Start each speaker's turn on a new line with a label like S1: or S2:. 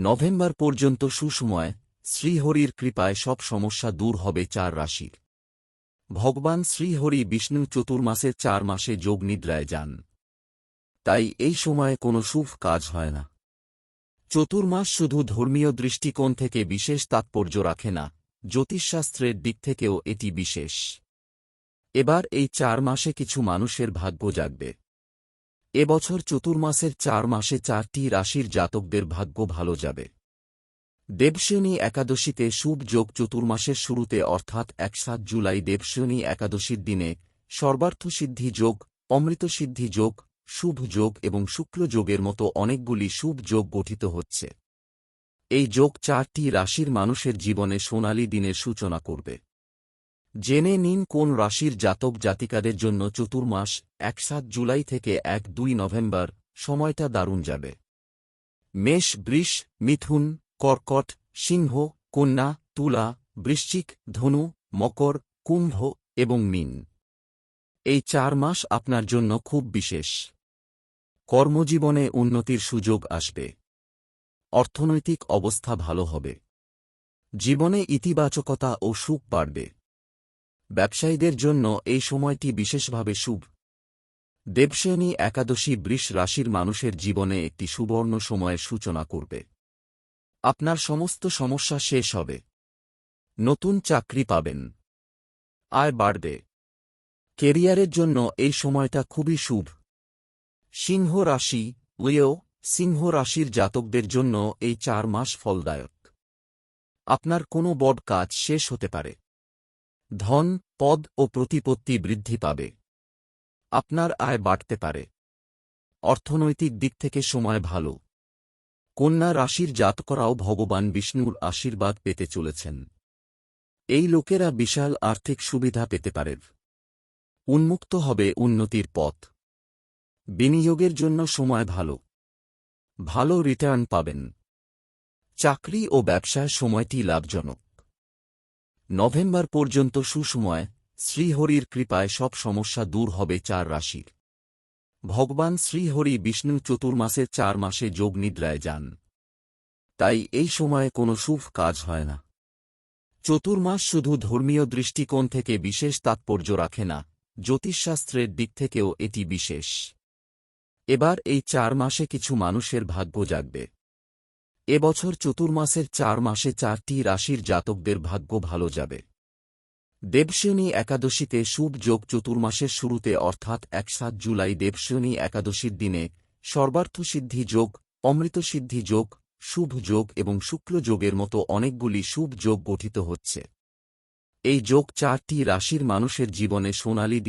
S1: November পর্যন্ত সুসময় শ্রীহরির কৃপায় সব সমস্যা দূর হবে চার রাশির। ভগবান শ্রীহরি বিষ্ণু চতুর্মাসের চার মাসে যোগ নিদ্রায় যান। তাই এই সময়ে কোনো শুভ কাজ হয় না। চতুর্মাস শুধু ধর্মীয় দৃষ্টিকোণ থেকে বিশেষ তাৎপর্য রাখে না, জ্যোতিষশাস্ত্রের দিক থেকেও এটি বিশেষ। এবার এই চার মাসে কিছু মানুষের ভাগ্য জাগবে। এবছর চতুর্মাসের চার মাসে চারটি রাশির জাতকদের ভাগ্য ভালো যাবে। দেবশ্রেণী একাদশীতে শুভ যোগ চতুর্মাসের শুরুতে অর্থাৎ এক সাত জুলাই দেবশ্রেণী একাদশীর দিনে সর্বার্থসিদ্ধি যোগ অমৃতসিদ্ধি যোগ, শুভ যোগ এবং শুক্ল যোগের মতো অনেকগুলি শুভ যোগ গঠিত হচ্ছে। এই যোগ চারটি রাশির মানুষের জীবনে সোনালী দিনের সূচনা করবে। জেনে নিন কোন রাশির জাতক জাতিকাদের জন্য চতুর্মাস এক সাত জুলাই থেকে এক দুই নভেম্বর, সময়টা দারুণ যাবে। মেষ, বৃষ, মিথুন, কর্কট, সিংহ, কন্যা, তুলা, বৃশ্চিক, ধনু, মকর, কুম্ভ এবং মিন। এই চার মাস আপনার জন্য খুব বিশেষ। কর্মজীবনে উন্নতির সুযোগ আসবে। অর্থনৈতিক অবস্থা ভালো হবে। জীবনে ইতিবাচকতা ও সুখ বাড়বে। ব্যবসায়ীদের জন্য এই সময়টি বিশেষভাবে শুভ। দেবশ্রেণী একাদশী বৃষ রাশির মানুষের জীবনে একটি সুবর্ণ সময়ের সূচনা করবে। আপনার সমস্ত সমস্যা শেষ হবে। নতুন চাকরি পাবেন। আয় বাড়বে। কেরিয়ারের জন্য এই সময়টা খুবই শুভ। সিংহ রাশি, লিও, সিংহ রাশির জাতকদের জন্য এই চার মাস ফলদায়ক। আপনার কোনো বড় কাজ শেষ হতে পারে। ধন, পদ ও প্রতিপত্তি বৃদ্ধি পাবে। আপনার আয় বাড়তে পারে। অর্থনৈতিক দিক থেকে সময় ভালো। কন্যা রাশির জাতকরাও ভগবান বিষ্ণুর আশীর্বাদ পেতে চলেছেন। এই লোকেরা বিশাল আর্থিক সুবিধা পেতে পারে। উন্মুক্ত হবে উন্নতির পথ। বিনিয়োগের জন্য সময় ভালো। ভালো রিটার্ন পাবেন। চাকরি ও ব্যবসায় সময়টি লাভজনক। নভেম্বর পর্যন্ত সুসময় শ্রীহরির কৃপায় সব সমস্যা দূর হবে চার রাশির। ভগবান শ্রীহরি বিষ্ণু চতুর্মাসের চার মাসে যোগ নিদ্রায় যান। তাই এই সময়ে কোনো শুভ কাজ হয় না। চতুর্মাস শুধু ধর্মীয় দৃষ্টিকোণ থেকে বিশেষ তাৎপর্য রাখে না, জ্যোতিষশাস্ত্রের দিক থেকেও এটি বিশেষ। এবার এই চার মাসে কিছু মানুষের ভাগ্য জাগবে। এবছর চতুর্মাসের চার মাসে চারটি রাশির জাতকদের ভাগ্য ভালো যাবে। দেবশ্রেণী একাদশীতে শুভ যোগ চতুর্মাসের শুরুতে অর্থাৎ এক সাত জুলাই দেবশ্রেণী একাদশীর দিনে সর্বার্থসিদ্ধি যোগ অমৃতসিদ্ধি যোগ, শুভ যোগ এবং শুক্ল যোগের মতো অনেকগুলি শুভ যোগ গঠিত হচ্ছে। এই যোগ চারটি রাশির মানুষের জীবনে সোনালী